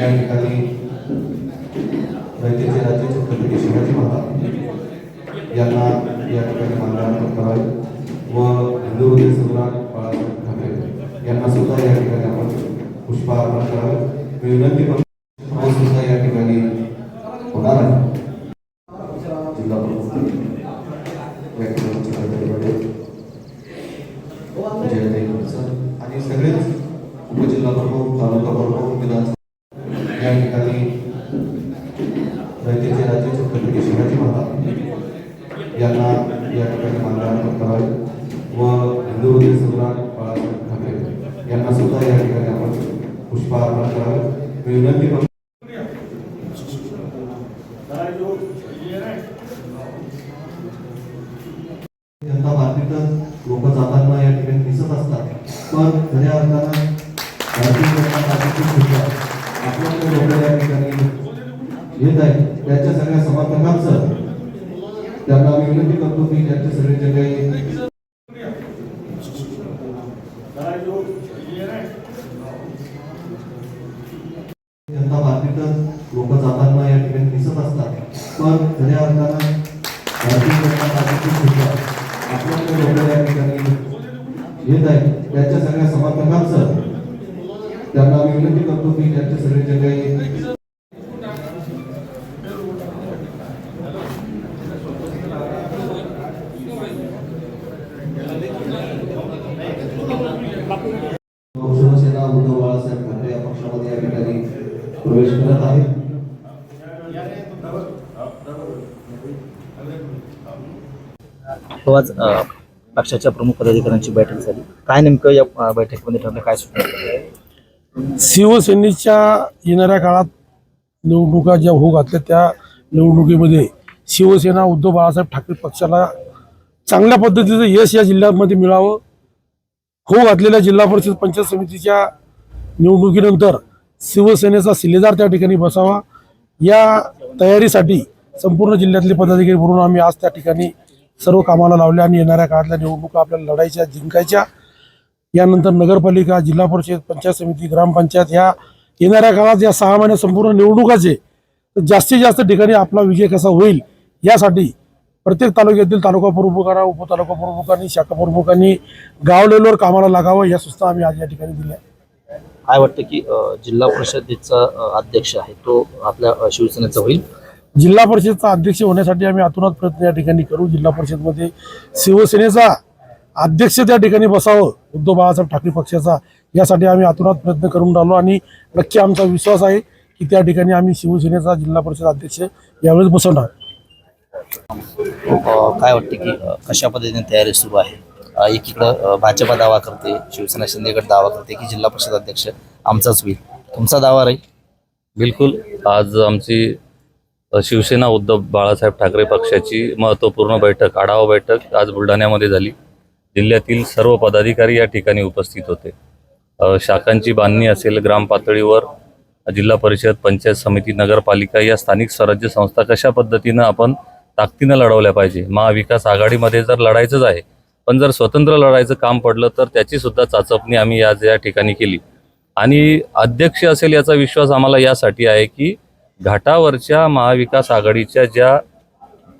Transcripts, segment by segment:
या ठिकाणी रयतेचे राज्य छत्रपती शिवाजी महाराज यांना या ठिकाणी मानवंदन करावे व हिंदू हृदय सम्राट बाळासाहेब ठाकरे यांना सुद्धा या ठिकाणी आपण पुष्पहार करावे. मी विनंती करतो सुद्धा या ठिकाणी होणार आहे. जिल्हा प्रमुख या ठिकाणी छत्रपतीमध्ये आणि सगळेच उपजिल्हा प्रमुख तालुका प्रमुख विधानसभा या ठिकाणी राज्य छत्रपती शिवाजी महाराज यांना या ठिकाणी मानवंदन करावे व हिंदू सम्राट बाळासाहेब ठाकरे यांना सुद्धा या ठिकाणी आपण पुष्पहार करावे. मी विनंती करतो जनता पार्टीतच लोक जाताना या ठिकाणी दिसत असतात. पण खऱ्या अर्थानं भारतीय जनता पार्टीची सुद्धा आपल्याकडे लोक या ठिकाणी येत आहेत त्याच्या सगळ्या समर्थकांचं त्यांना आम्ही विनंती करतो की त्यांचे सगळे जे काही जनता पार्टीतच लोक जाताना या ठिकाणी दिसत असतात पण खऱ्या अर्थानं भारतीय जनता पार्टीची सुद्धा आपल्याकडे लोक या ठिकाणी येत आहेत त्याच्या सगळ्या समर्थकांचं त्यांना आम्ही विनंती करतो की त्यांचे सगळे जे काही शिवसेना उद्धव बाळासाहेब ठाकरे या पक्षामध्ये या ठिकाणी प्रवेश करत आज पक्षाच्या प्रमुख पदाधिकाऱ्यांची बैठक झाली. काय नेमकं या बैठकीमध्ये ठरलं? काय सूचना? शिवसेनेच्या येणाऱ्या काळात निवडणुका ज्या होऊ घातल्या त्या निवडणुकीमध्ये शिवसेना उद्धव बाळासाहेब ठाकरे पक्षाला चांगल्या पद्धतीचं यश या जिल्ह्यामध्ये मिळावं. होऊ घातलेल्या जिल्हा परिषद पंचायत समितीच्या निवडणुकीनंतर शिवसेनेचा शिलेदार त्या ठिकाणी बसावा. या तयारीसाठी संपूर्ण जिल्ह्यातले पदाधिकारी म्हणून आम्ही आज त्या ठिकाणी सर्व कामाला लावले आणि येणाऱ्या काळातल्या निवडणुका आपल्याला लढायच्या जिंकायच्या. यानंतर नगरपालिका जिल्हा परिषद पंचायत समिती ग्रामपंचायत ह्या येणाऱ्या काळात या सहा महिन्या संपूर्ण निवडणुकाचे तर जास्तीत जास्त ठिकाणी आपला विजय कसा होईल यासाठी प्रत्येक तालुक्यातील तालुका प्रमुखांना उपतालुका प्रमुखांनी शाखा प्रमुखांनी गाव लेवलवर कामाला लागावं या सूचना आम्ही आज या ठिकाणी दिल्या. काय वाटतं की जिल्हा परिषदेचा अध्यक्ष आहे तो आपल्या शिवसेनेचा होईल? जिल्हा परिषदचा अध्यक्ष होण्यासाठी आम्ही आतुनात प्रयत्न या ठिकाणी करू. जिल्हा परिषदमध्ये शिवसेनेचा अध्यक्ष त्या ठिकाणी बसावं उद्धव बाळासाहेब ठाकरे पक्षाचा. यासाठी आम्ही आतुनात प्रयत्न करून राहिलो आणि नक्की आमचा विश्वास आहे की त्या ठिकाणी आम्ही शिवसेनेचा जिल्हा परिषद अध्यक्ष यावेळेस बसवणार. काय वाटतं की कशा पद्धतीने तयारी सुरू आहे? एकीकडं भाजपा दावा करते शिवसेना शिंदेगड दावा करते की जिल्हा परिषद अध्यक्ष आमचाच होईल. तुमचा दावा राहील? बिलकुल. आज आमची शिवसेना उद्धव बाळासाहेब ठाकरे पक्षाची महत्त्वपूर्ण बैठक आढावा बैठक आज बुलढाण्यामध्ये झाली. जिल्ह्यातील सर्व पदाधिकारी या ठिकाणी उपस्थित होते. शाखांची बांधणी असेल ग्राम पातळीवर जिल्हा परिषद पंचायत समिती नगरपालिका या स्थानिक स्वराज्य संस्था कशा पद्धतीनं आपण ताकदीनं लढवल्या पाहिजे? महाविकास आघाडीमध्ये जर लढायचंच आहे पण जर स्वतंत्र लढायचं काम पडलं तर त्याची सुद्धा चाचपणी आम्ही आज या ठिकाणी केली. आणि अध्यक्ष असेल याचा विश्वास आम्हाला यासाठी आहे की घाटावरच्या महाविकास आघाडीच्या ज्या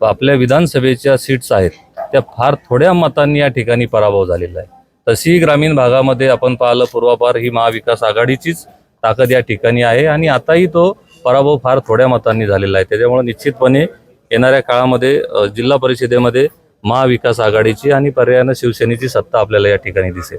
आपल्या विधानसभेच्या सीट्स आहेत त्या फार थोड्या मतांनी या ठिकाणी पराभव झालेला आहे. तशी ग्रामीण भागामध्ये आपण पाहिलं पूर्वापार ही महाविकास आघाडीचीच ताकद या ठिकाणी आहे आणि आताही तो पराभव फार थोड्या मतांनी झालेला आहे. त्याच्यामुळे निश्चितपणे येणाऱ्या काळामध्ये जिल्हा परिषदेमध्ये महाविकास आघाडीची आणि पर्यायानं शिवसेनेची सत्ता आपल्याला या ठिकाणी दिसेल.